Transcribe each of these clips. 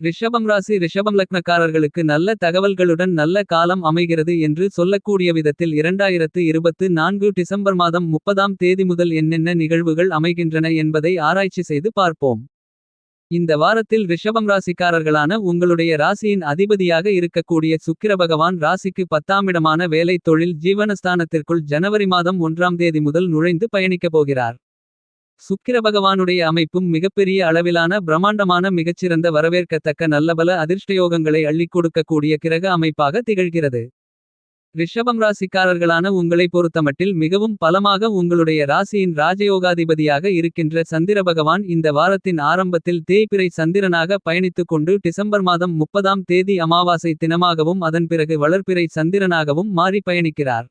ரிஷபம் ராசி ரிஷபம் லக்னக்காரர்களுக்கு நல்ல தகவல்களுடன் நல்ல காலம் அமைகிறது என்று சொல்லக்கூடிய விதத்தில் இரண்டாயிரத்து இருபத்து நான்கு டிசம்பர் மாதம் முப்பதாம் தேதி முதல் என்னென்ன நிகழ்வுகள் அமைகின்றன என்பதை ஆராய்ச்சி செய்து பார்ப்போம். இந்த வாரத்தில் ரிஷபம் ராசிக்காரர்களான உங்களுடைய ராசியின் அதிபதியாக இருக்கக்கூடிய சுக்கிர பகவான் ராசிக்கு பத்தாமிடமான வேலை தொழில் ஜீவனஸ்தானத்திற்குள் ஜனவரி மாதம் ஒன்றாம் தேதி முதல் நுழைந்து பயணிக்கப் போகிறார். சுக்கிர பகவானுடைய அமைப்பும் மிகப்பெரிய அளவிலான பிரம்மாண்டமான மிகச்சிறந்த வரவேற்கத்தக்க நல்லபல அதிர்ஷ்டயோகங்களை அள்ளிக் கொடுக்கக்கூடிய கிரக அமைப்பாக திகழ்கிறது. ரிஷபம் ராசிக்காரர்களான உங்களை பொறுத்தமட்டில் மிகவும் பலமாக உங்களுடைய ராசியின் ராஜயோகாதிபதியாக இருக்கின்ற சந்திர பகவான் இந்த வாரத்தின் ஆரம்பத்தில் தேய்பிறை சந்திரனாக பயணித்துக் கொண்டு டிசம்பர் மாதம் முப்பதாம் தேதி அமாவாசை தினமாகவும் அதன் பிறகு வளர்ப்பிறை சந்திரனாகவும் மாறி பயணிக்கிறார்.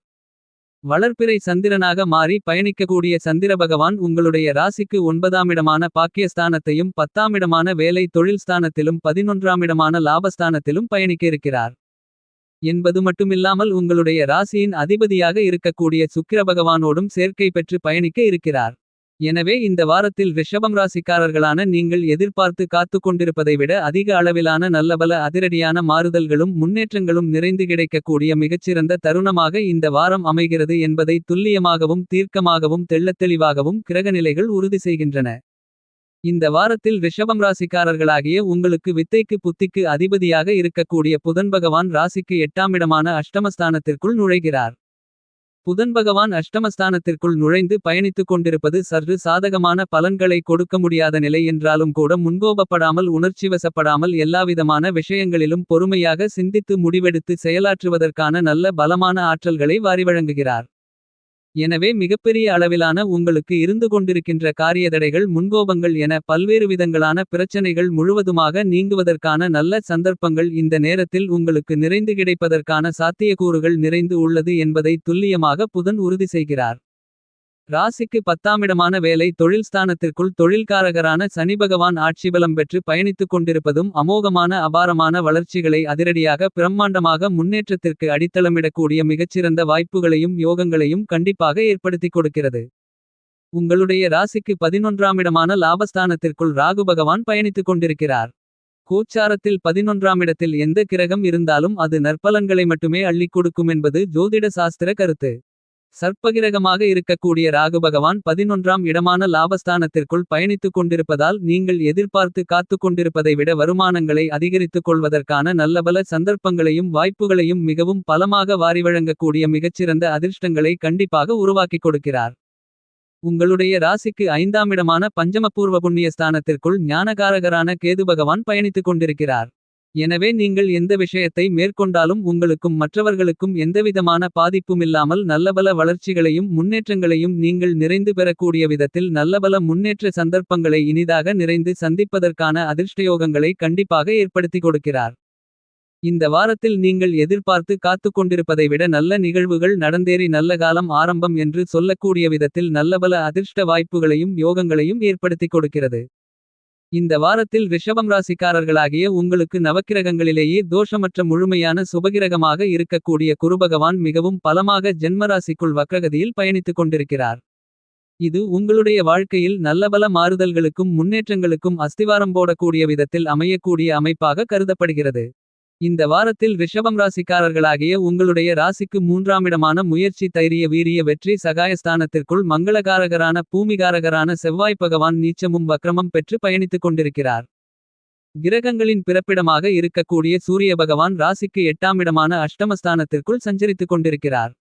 வளர்பிறை சந்திரனாக மாறி பயணிக்கக்கூடிய சந்திர பகவான் உங்களுடைய ராசிக்கு ஒன்பதாமிடமான பாக்கியஸ்தானத்தையும் பத்தாமிடமான வேலை தொழில் ஸ்தானத்திலும் பதினொன்றாமிடமான லாபஸ்தானத்திலும் பயணிக்க இருக்கிறார். என்பது மட்டுமில்லாமல் உங்களுடைய ராசியின் அதிபதியாக இருக்கக்கூடிய சுக்கிர பகவானோடும் சேர்க்கை பெற்று பயணிக்க இருக்கிறார். எனவே இந்த வாரத்தில் ரிஷபம் ராசிக்காரர்களான நீங்கள் எதிர்பார்த்து காத்து கொண்டிருப்பதை விட அதிக அளவிலான நல்லபல அதிரடியான மாறுதல்களும் முன்னேற்றங்களும் நிறைந்து கிடைக்கக்கூடிய மிகச்சிறந்த தருணமாக இந்த வாரம் அமைகிறது என்பதை துல்லியமாகவும் தீர்க்கமாகவும் தெள்ளத்தெளிவாகவும் கிரகநிலைகள் உறுதி செய்கின்றன. இந்த வாரத்தில் ரிஷபம் ராசிக்காரர்களாகிய உங்களுக்கு வித்தைக்கு புத்திக்கு அதிபதியாக இருக்கக்கூடிய புதன் பகவான் ராசிக்கு எட்டாமிடமான அஷ்டமஸ்தானத்திற்குள் நுழைகிறார். புதன் பகவான் அஷ்டமஸ்தானத்திற்குள் நுழைந்து பயணித்துக் கொண்டிருப்பது சற்று சாதகமான பலன்களை கொடுக்க முடியாத நிலை என்றாலும் கூட முன்கோபப்படாமல் உணர்ச்சிவசப்படாமல் எல்லாவிதமான விஷயங்களிலும் பொறுமையாக சிந்தித்து முடிவெடுத்து செயலாற்றுவதற்கான நல்ல பலமான ஆற்றல்களை வாரி வழங்குகிறார். எனவே மிகப்பெரிய அளவிலான உங்களுக்கு இருந்து கொண்டிருக்கின்ற காரியதடைகள் முன்கோபங்கள் என பல்வேறு விதங்களான பிரச்சனைகள் முழுவதுமாக நீங்குவதற்கான நல்ல சந்தர்ப்பங்கள் இந்த நேரத்தில் உங்களுக்கு நிறைந்து கிடைப்பதற்கான சாத்தியக்கூறுகள் நிறைந்து உள்ளது என்பதை துல்லியமாக புதன் உறுதி செய்கிறார். ராசிக்கு பத்தாமிடமான வேலை தொழில் ஸ்தானத்திற்குள் தொழில்காரகரான சனி பகவான் ஆட்சிபலம் பெற்று பயணித்துக் கொண்டிருப்பதும் அமோகமான அபாரமான வளர்ச்சிகளை அதிரடியாக பிரம்மாண்டமாக முன்னேற்றத்திற்கு அடித்தளமிடக்கூடிய மிகச்சிறந்த வாய்ப்புகளையும் யோகங்களையும் கண்டிப்பாக ஏற்படுத்திக் கொடுக்கிறது. உங்களுடைய ராசிக்கு பதினொன்றாமிடமான லாபஸ்தானத்திற்குள் ராகு பகவான் பயணித்துக் கொண்டிருக்கிறார். கோச்சாரத்தில் பதினொன்றாமிடத்தில் எந்த கிரகம் இருந்தாலும் அது நற்பலன்களை மட்டுமே அள்ளிக் கொடுக்கும் என்பது ஜோதிட சாஸ்திர கருத்து. சர்ப்பகிரகமாக இருக்கக்கூடிய ராகு பகவான் பதினொன்றாம் இடமான லாபஸ்தானத்திற்குள் பயணித்துக் கொண்டிருப்பதால் நீங்கள் எதிர்பார்த்து காத்துக் கொண்டிருப்பதை விட வருமானங்களை அதிகரித்துக் கொள்வதற்கான நல்லபல சந்தர்ப்பங்களையும் வாய்ப்புகளையும் மிகவும் பலமாக வாரி வழங்கக்கூடிய மிகச்சிறந்த அதிர்ஷ்டங்களை கண்டிப்பாக உருவாக்கிக் கொடுக்கிறார். உங்களுடைய ராசிக்கு ஐந்தாம் இடமான பஞ்சமபூர்வ புண்ணிய ஸ்தானத்திற்குள் ஞானகாரகரான கேது பகவான் பயணித்துக் கொண்டிருக்கிறார். எனவே நீங்கள் எந்த விஷயத்தை மேற்கொண்டாலும் உங்களுக்கும் மற்றவர்களுக்கும் எந்தவிதமான பாதிப்புமில்லாமல் நல்லபல வளர்ச்சிகளையும் முன்னேற்றங்களையும் நீங்கள் நிறைந்து பெறக்கூடிய விதத்தில் நல்லபல முன்னேற்ற சந்தர்ப்பங்களை இனிதாக நிறைந்து சந்திப்பதற்கான அதிர்ஷ்டயோகங்களை கண்டிப்பாக ஏற்படுத்திக் கொடுக்கிறார். இந்த வாரத்தில் நீங்கள் எதிர்பார்த்து காத்துக் கொண்டிருப்பதை விட நல்ல நிகழ்வுகள் நடந்தேறி நல்ல காலம் ஆரம்பம் என்று சொல்லக்கூடிய விதத்தில் நல்லபல அதிர்ஷ்ட வாய்ப்புகளையும் யோகங்களையும் ஏற்படுத்திக் கொடுக்கிறது. இந்த வாரத்தில் ரிஷபம் ராசிக்காரர்களாகிய உங்களுக்கு நவக்கிரகங்களிலேயே தோஷமற்ற முழுமையான சுபகிரகமாக இருக்கக்கூடிய குருபகவான் மிகவும் பலமாக ஜென்மராசிக்குள் வக்ரகதியில் பயணித்துக் கொண்டிருக்கிறார். இது உங்களுடைய வாழ்க்கையில் நல்லபல மாறுதல்களுக்கும் முன்னேற்றங்களுக்கும் அஸ்திவாரம் போடக்கூடிய விதத்தில் அமையக்கூடிய அமைப்பாக கருதப்படுகிறது. இந்த வாரத்தில் ரிஷபம் ராசிக்காரர்களாகிய உங்களுடைய ராசிக்கு மூன்றாமிடமான முயற்சி தைரிய வீரிய வெற்றி சகாயஸ்தானத்திற்குள் மங்களகாரகரான பூமிகாரகரான செவ்வாய் பகவான் நீச்சமும் வக்ரமம் பெற்று பயணித்துக் கொண்டிருக்கிறார். கிரகங்களின் பிறப்பிடமாக இருக்கக்கூடிய சூரிய பகவான் ராசிக்கு எட்டாமிடமான அஷ்டமஸ்தானத்திற்குள் சஞ்சரித்துக் கொண்டிருக்கிறார்.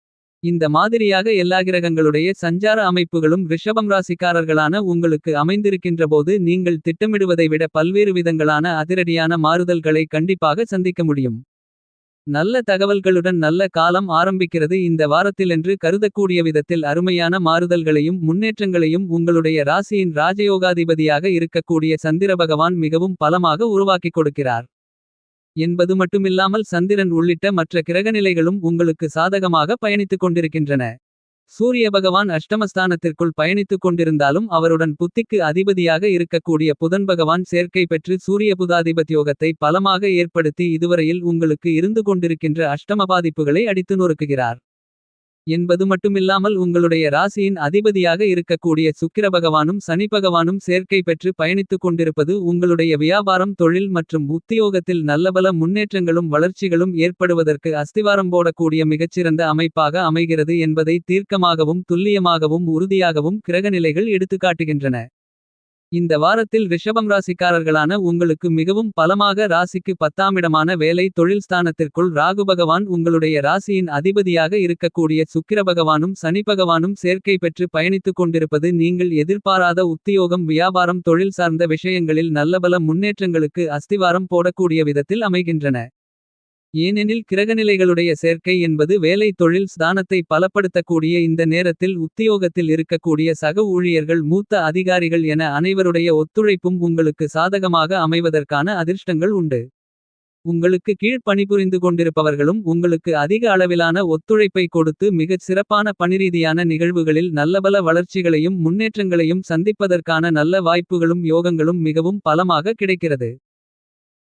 இந்த மாதிரியாக எல்லா கிரகங்களுடைய சஞ்சார அமைப்புகளும் ரிஷபம் ராசிக்காரர்களான உங்களுக்கு அமைந்திருக்கின்றபோது நீங்கள் திட்டமிடுவதை விட பல்வேறு விதங்களான அதிரடியான மாறுதல்களை கண்டிப்பாக சந்திக்க முடியும். நல்ல தகவல்களுடன் நல்ல காலம் ஆரம்பிக்கிறது இந்த வாரத்திலென்று கருதக்கூடிய விதத்தில் அருமையான மாறுதல்களையும் முன்னேற்றங்களையும் உங்களுடைய ராசியின் ராஜயோகாதிபதியாக இருக்கக்கூடிய சந்திர பகவான் மிகவும் பலமாக உருவாக்கிக் கொடுக்கிறார். என்பது மட்டுமில்லாமல் சந்திரன் உள்ளிட்ட மற்ற கிரகநிலைகளும் உங்களுக்கு சாதகமாக பயணித்துக் கொண்டிருக்கின்றன. சூரிய பகவான் அஷ்டமஸ்தானத்திற்குள் பயணித்துக் கொண்டிருந்தாலும் அவருடன் புத்திக்கு அதிபதியாக இருக்கக்கூடிய புதன் பகவான் சேர்க்கை பெற்று சூரிய புதாதிபத்யோகத்தை பலமாக ஏற்படுத்தி இதுவரையில் உங்களுக்கு இருந்து கொண்டிருக்கின்ற அஷ்டம பாதிப்புகளை அடித்து நொறுக்குகிறார். என்பது மட்டுமில்லாமல் உங்களுடைய ராசியின் அதிபதியாக இருக்கக்கூடிய சுக்கிர பகவானும் சனி பகவானும் சேர்க்கை பெற்று பயணித்துக் கொண்டிருப்பது உங்களுடைய வியாபாரம் தொழில் மற்றும் உத்தியோகத்தில் நல்லபல முன்னேற்றங்களும் வளர்ச்சிகளும் ஏற்படுவதற்கு அஸ்திவாரம் போடக்கூடிய மிகச்சிறந்த அமைப்பாக அமைகிறது என்பதை தீர்க்கமாகவும் துல்லியமாகவும் உறுதியாகவும் கிரகநிலைகள் எடுத்துக்காட்டுகின்றன. இந்த வாரத்தில் ரிஷபம் ராசிக்காரர்களான உங்களுக்கு மிகவும் பலமாக ராசிக்கு பத்தாமிடமான வேலை தொழில் ஸ்தானத்திற்குள் ராகு பகவான் உங்களுடைய ராசியின் அதிபதியாக இருக்கக்கூடிய சுக்கிர பகவானும் சனி பகவானும் சேர்க்கை பெற்று பயணித்துக் கொண்டிருப்பது நீங்கள் எதிர்பாராத உத்தியோகம் வியாபாரம் தொழில் சார்ந்த விஷயங்களில் நல்லபல முன்னேற்றங்களுக்கு அஸ்திவாரம் போடக்கூடிய விதத்தில் அமைகின்றன. ஏனெனில் கிரகநிலைகளுடைய சேர்க்கை என்பது வேலை தொழில் ஸ்தானத்தை பலப்படுத்தக்கூடிய இந்த நேரத்தில் உத்தியோகத்தில் இருக்கக்கூடிய சக ஊழியர்கள் மூத்த அதிகாரிகள் என அனைவருடைய ஒத்துழைப்பும் உங்களுக்கு சாதகமாக அமைவதற்கான அதிர்ஷ்டங்கள் உண்டு. உங்களுக்கு கீழ் பணிபுரிந்து கொண்டிருப்பவர்களும் உங்களுக்கு அதிக அளவிலான ஒத்துழைப்பை கொடுத்து மிகச் சிறப்பான பணிரீதியான நிகழ்வுகளில் நல்லபல வளர்ச்சிகளையும் முன்னேற்றங்களையும் சந்திப்பதற்கான நல்ல வாய்ப்புகளும் யோகங்களும் மிகவும் பலமாக கிடைக்கிறது.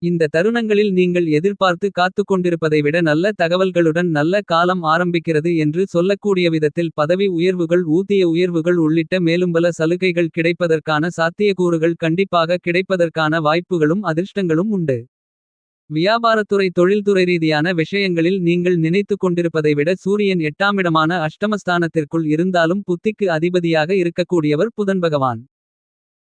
இந்த தருணங்களில் நீங்கள் எதிர்பார்த்து காத்துக் கொண்டிருப்பதை விட நல்ல தகவல்களுடன் நல்ல காலம் ஆரம்பிக்கிறது என்று சொல்லக்கூடிய விதத்தில் பதவி உயர்வுகள் ஊதிய உயர்வுகள் உள்ளிட்ட மேலும்பல சலுகைகள் கிடைப்பதற்கான சாத்தியக்கூறுகள் கண்டிப்பாக கிடைப்பதற்கான வாய்ப்புகளும் அதிர்ஷ்டங்களும் உண்டு. வியாபாரத்துறை தொழில்துறை ரீதியான விஷயங்களில் நீங்கள் நினைத்துக் கொண்டிருப்பதை விட சூரியன் எட்டாமிடமான அஷ்டமஸ்தானத்திற்குள் இருந்தாலும் புத்திக்கு அதிபதியாக இருக்கக்கூடியவர் புதன் பகவான்.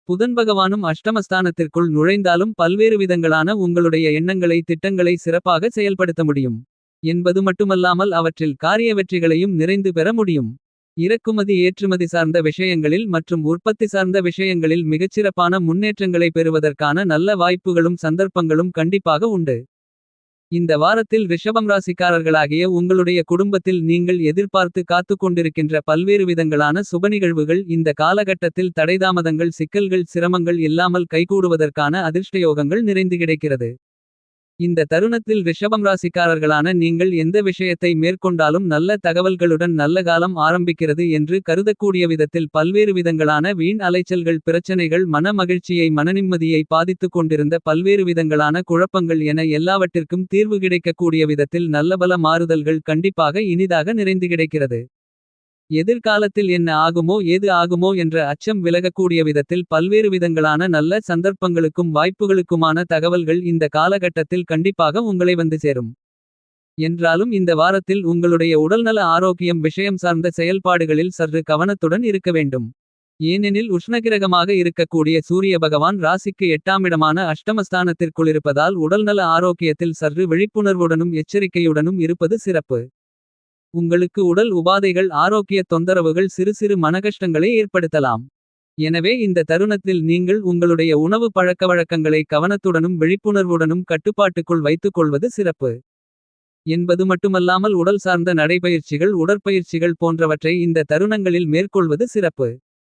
புதன் பகவானும் அஷ்டமஸ்தானத்திற்குள் நுழைந்தாலும் பல்வேறு விதங்களான உங்களுடைய எண்ணங்களை திட்டங்களை சிறப்பாக செயல்படுத்த முடியும். என்பது மட்டுமல்லாமல் அவற்றில் காரிய வெற்றிகளையும் நிறைந்து பெற முடியும். இறக்குமதி ஏற்றுமதி சார்ந்த விஷயங்களில் மற்றும் உற்பத்தி சார்ந்த விஷயங்களில் மிகச்சிறப்பான முன்னேற்றங்களை பெறுவதற்கான நல்ல வாய்ப்புகளும் சந்தர்ப்பங்களும் கண்டிப்பாக உண்டு. இந்த வாரத்தில் ரிஷபம் ராசிக்காரர்களாகிய உங்களுடைய குடும்பத்தில் நீங்கள் எதிர்பார்த்து காத்துக் கொண்டிருக்கின்ற பல்வேறு விதங்களான சுபநிகழ்வுகள் இந்த காலகட்டத்தில் தடைதாமதங்கள் சிக்கல்கள் சிரமங்கள் இல்லாமல் கைகூடுவதற்கான அதிர்ஷ்டயோகங்கள் நிறைந்து கிடைக்கிறது. இந்த தருணத்தில் ரிஷபம் ராசிக்காரர்களான நீங்கள் எந்த விஷயத்தை மேற்கொண்டாலும் நல்ல தகவல்களுடன் நல்ல காலம் ஆரம்பிக்கிறது என்று கருதக்கூடிய விதத்தில் பல்வேறு விதங்களான வீண் அலைச்சல்கள் பிரச்சனைகள் மன மகிழ்ச்சியை மனநிம்மதியை பாதித்துக் கொண்டிருந்த பல்வேறு விதங்களான குழப்பங்கள் என எல்லாவற்றிற்கும் தீர்வு கிடைக்கக்கூடிய விதத்தில் நல்லபல மாறுதல்கள் கண்டிப்பாக இனிதாக நிறைந்து கிடைக்கிறது. எதிர்காலத்தில் என்ன ஆகுமோ ஏது ஆகுமோ என்ற அச்சம் விலகக்கூடிய விதத்தில் பல்வேறு விதங்களான நல்ல சந்தர்ப்பங்களுக்கும் வாய்ப்புகளுக்குமான தகவல்கள் இந்த காலகட்டத்தில் கண்டிப்பாக உங்களை வந்து சேரும். என்றாலும் இந்த வாரத்தில் உங்களுடைய உடல்நல ஆரோக்கியம் விஷயம் சார்ந்த செயல்பாடுகளில் சற்று கவனத்துடன் இருக்க வேண்டும். ஏனெனில் உஷ்ணகிரகமாக இருக்கக்கூடிய சூரிய பகவான் ராசிக்கு எட்டாமிடமான அஷ்டமஸ்தானத்திற்குள் இருப்பதால் உடல்நல ஆரோக்கியத்தில் சற்று விழிப்புணர்வுடனும் எச்சரிக்கையுடனும் இருப்பது சிறப்பு. உங்களுக்கு உடல் உபாதைகள் ஆரோக்கிய தொந்தரவுகள் சிறு சிறு மனகஷ்டங்களை ஏற்படுத்தலாம். எனவே இந்த தருணத்தில் நீங்கள் உங்களுடைய உணவு பழக்கவழக்கங்களை கவனத்துடனும் விழிப்புணர்வுடனும் கட்டுப்பாட்டுக்குள் வைத்துக் கொள்வது சிறப்பு. என்பது மட்டுமல்லாமல் உடல் சார்ந்த நடைபயிற்சிகள் உடற்பயிற்சிகள் போன்றவற்றை இந்த தருணங்களில் மேற்கொள்வது சிறப்பு.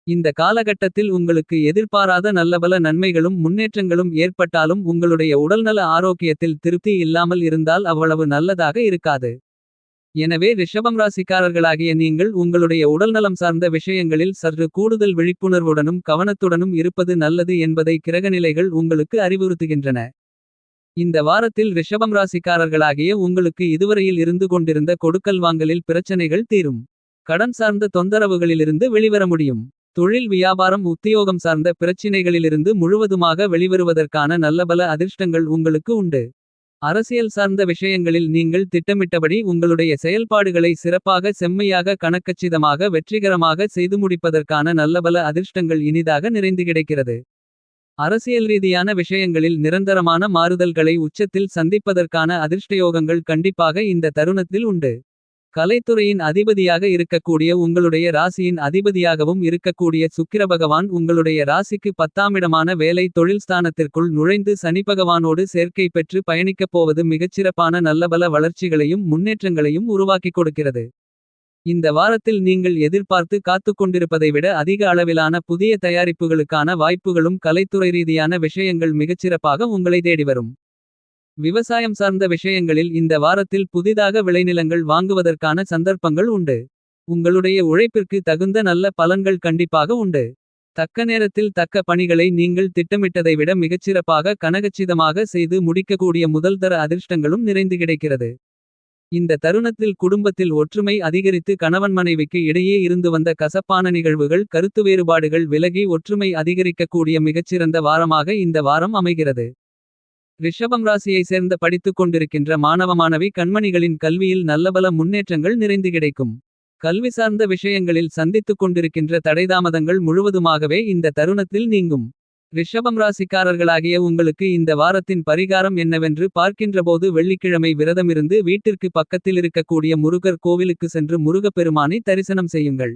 இந்த காலகட்டத்தில் உங்களுக்கு எதிர்பாராத நல்லபல நன்மைகளும் முன்னேற்றங்களும் ஏற்பட்டாலும் உங்களுடைய உடல்நல ஆரோக்கியத்தில் திருப்தி இல்லாமல் இருந்தால் அவ்வளவு நல்லதாக இருக்காது. எனவே ரிஷபம் ராசிக்காரர்களாகிய நீங்கள் உங்களுடைய உடல்நலம் சார்ந்த விஷயங்களில் சற்று கூடுதல் விழிப்புணர்வுடனும் கவனத்துடனும் இருப்பது நல்லது என்பதை கிரகநிலைகள் உங்களுக்கு அறிவுறுத்துகின்றன. இந்த வாரத்தில் ரிஷபம் ராசிக்காரர்களாகிய உங்களுக்கு இதுவரையில் இருந்து கொண்டிருந்த கொடுக்கல் வாங்கலில் பிரச்சனைகள் தீரும். கடன் சார்ந்த தொந்தரவுகளிலிருந்து வெளிவர முடியும். தொழில் வியாபாரம் உத்தியோகம் சார்ந்த பிரச்சினைகளிலிருந்து முழுவதுமாக வெளிவருவதற்கான நல்லபல அதிர்ஷ்டங்கள் உங்களுக்கு உண்டு. அரசியல் சார்ந்த விஷயங்களில் நீங்கள் திட்டமிட்டபடி உங்களுடைய செயல்பாடுகளை சிறப்பாக செம்மையாக கணக்கச்சிதமாக வெற்றிகரமாக செய்து முடிப்பதற்கான நல்லபல அதிர்ஷ்டங்கள் இனிதாக நிறைந்து கிடைக்கிறது. அரசியல் ரீதியான விஷயங்களில் நிரந்தரமான மாறுதல்களை உச்சத்தில் சந்திப்பதற்கான அதிர்ஷ்டயோகங்கள் கண்டிப்பாக இந்த தருணத்தில் உண்டு. கலைத்துறையின் அதிபதியாக இருக்கக்கூடிய உங்களுடைய ராசியின் அதிபதியாகவும் இருக்கக்கூடிய சுக்கிர பகவான் உங்களுடைய ராசிக்கு பத்தாமிடமான வேலை தொழில் ஸ்தானத்திற்குள் நுழைந்து சனி பகவானோடு சேர்க்கை பெற்று பயணிக்கப் போவது மிகச்சிறப்பான நல்லபல வளர்ச்சிகளையும் முன்னேற்றங்களையும் உருவாக்கிக் கொடுக்கிறது. இந்த வாரத்தில் நீங்கள் எதிர்பார்த்து காத்துக் கொண்டிருப்பதை விட அதிக அளவிலான புதிய தயாரிப்புகளுக்கான வாய்ப்புகளும் கலைத்துறை ரீதியான விஷயங்கள் மிகச்சிறப்பாக உங்களை தேடி வரும். விவசாயம் சார்ந்த விஷயங்களில் இந்த வாரத்தில் புதிதாக விளைநிலங்கள் வாங்குவதற்கான சந்தர்ப்பங்கள் உண்டு. உங்களுடைய உழைப்பிற்கு தகுந்த நல்ல பலன்கள் கண்டிப்பாக உண்டு. தக்க நேரத்தில் தக்க பணிகளை நீங்கள் திட்டமிட்டதை விட மிகச்சிறப்பாக கனகச்சிதமாக செய்து முடிக்கக்கூடிய முதல்தர அதிர்ஷ்டங்களும் நிறைந்து கிடைக்கிறது. இந்த தருணத்தில் குடும்பத்தில் ஒற்றுமை அதிகரித்து கணவன் மனைவிக்கு இடையே இருந்து வந்த கசப்பான நிகழ்வுகள் கருத்து வேறுபாடுகள் விலகி ஒற்றுமை அதிகரிக்கக்கூடிய மிகச்சிறந்த வாரமாக இந்த வாரம் அமைகிறது. ரிஷபம் ராசியை சேர்ந்த படித்துக் கொண்டிருக்கின்ற மாணவ மாணவி கண்மணிகளின் கல்வியில் நல்லபல முன்னேற்றங்கள் நிறைந்து கிடைக்கும். கல்வி சார்ந்த விஷயங்களில் சந்தித்துக் கொண்டிருக்கின்ற தடைதாமதங்கள் முழுவதுமாகவே இந்த தருணத்தில் நீங்கும். ரிஷபம் ராசிக்காரர்களாகிய உங்களுக்கு இந்த வாரத்தின் பரிகாரம் என்னவென்று பார்க்கின்றபோது வெள்ளிக்கிழமை விரதமிருந்து வீட்டிற்கு பக்கத்தில் இருக்கக்கூடிய முருகர் கோவிலுக்கு சென்று முருகப்பெருமானை தரிசனம் செய்யுங்கள்.